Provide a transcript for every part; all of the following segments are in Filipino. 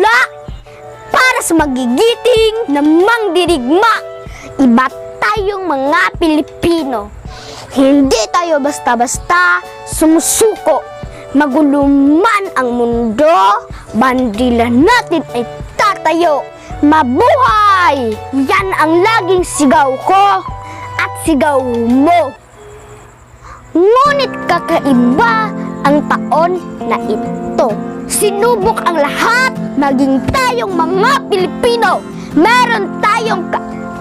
magsimula para sa magigiting na mangdirigma. Iba tayong mga Pilipino. Hindi tayo basta-basta sumusuko. Maguluman ang mundo, bandilan natin ay tatayo. Mabuhay! Yan ang laging sigaw ko at sigaw mo. Ngunit kakaiba ang taon na ito. Sinubok ang lahat, maging tayong mga Pilipino. Meron tayong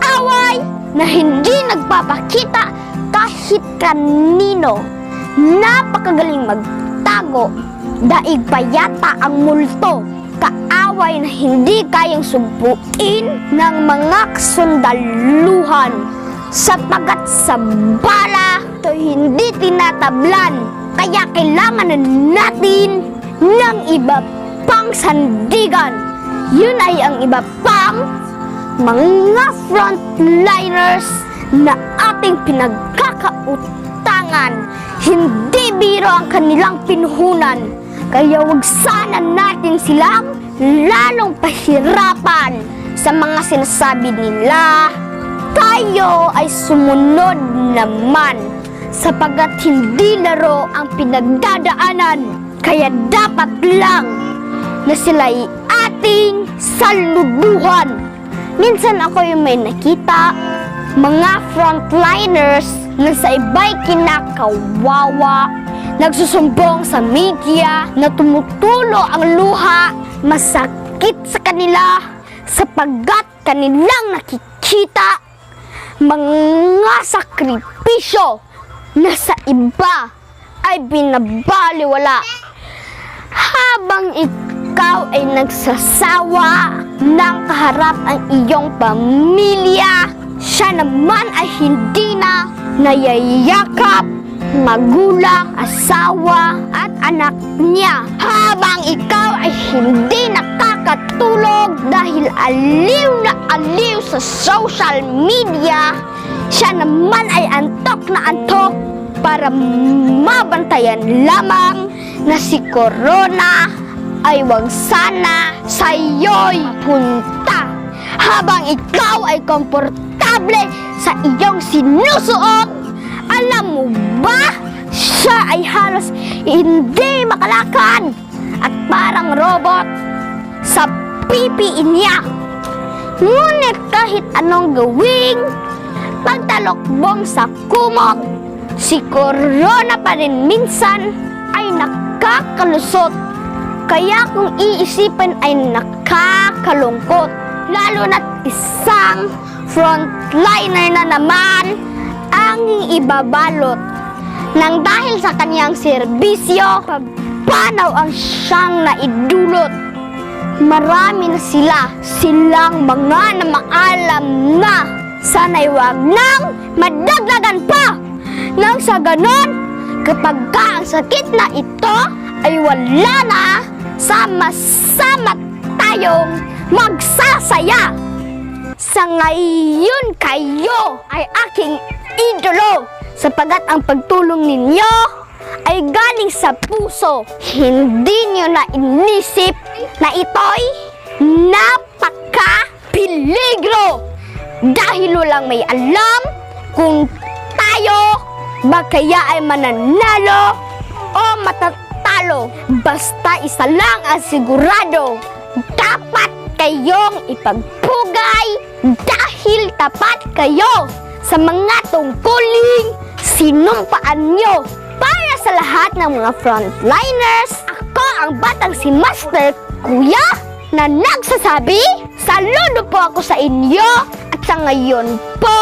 kaaway na hindi nagpapakita kahit kanino. Napakagaling magtago. Daig pa yata ang multo. Kaaway na hindi kayang sumpuin ng mga kasundaluhan sapagat sa bala to hindi tinatablan. Kaya kailangan na natin ng iba pang sandigan. Yun ay ang iba pang mga frontliners na ating pinagkakautangan. Hindi biro ang kanilang pinuhunan. Kaya wag sana natin silang lalong pahirapan sa mga sinasabi nila tayo ay sumunod naman sapagat hindi laro ang pinagdadaanan kaya dapat lang na sila'y ating saluduhan. Minsan ako yung may nakita mga frontliners na sa iba'y kinakawawa, nagsusumbong sa media na tumutulo ang luha, masakit sa kanila sapagkat kanilang nakikita mga sakripisyo na sa iba ay binabaliwala habang ikaw ay nagsasawa ng kaharap ang iyong pamilya. Siya naman ay hindi na nayayakap. Magulang, asawa at anak niya. Habang ikaw ay hindi nakakatulog dahil aliw na aliw sa social media siya naman ay antok na antok para mabantayan lamang na si Corona ay wag sana sa iyo'y punta habang ikaw ay komportable sa iyong sinusuot. Alam mo ba siya ay halos hindi makalakad at parang robot sa pipi niya. Ngunit kahit anong gawing pagtalokbong sa kumot si Corona pa rin minsan ay nakakalusot kaya kung iisipin ay nakakalungkot lalo na't isang frontliner na naman ang ibabalot. Nang dahil sa kanyang serbisyo panaw ang siyang naidulot. Marami na sila silang mga na maalam na. Sana'y wag nang madagdagan pa. Nang sa ganon kapag ka ang sakit na ito ay wala na sama-sama tayong magsasaya sa ngayon kayo ay aking idolo sapagat ang pagtulong ninyo ay galing sa puso. Hindi nyo na inisip na ito'y napaka-peligro dahil walang may alam kung tayo ba kaya ay mananalo o matatalo. Basta isa lang ang sigurado, dapat kayong ipagpugay dahil tapat kayo sa mga tungkuling sinumpaan nyo. Para sa lahat ng mga frontliners, ako ang batang si Master Kuya na nagsasabi, saludo po ako sa inyo. At sa ngayon po,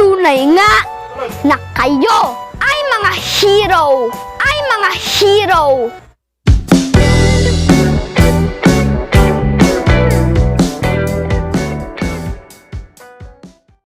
tunay nga na kayo ay mga hero, mga hero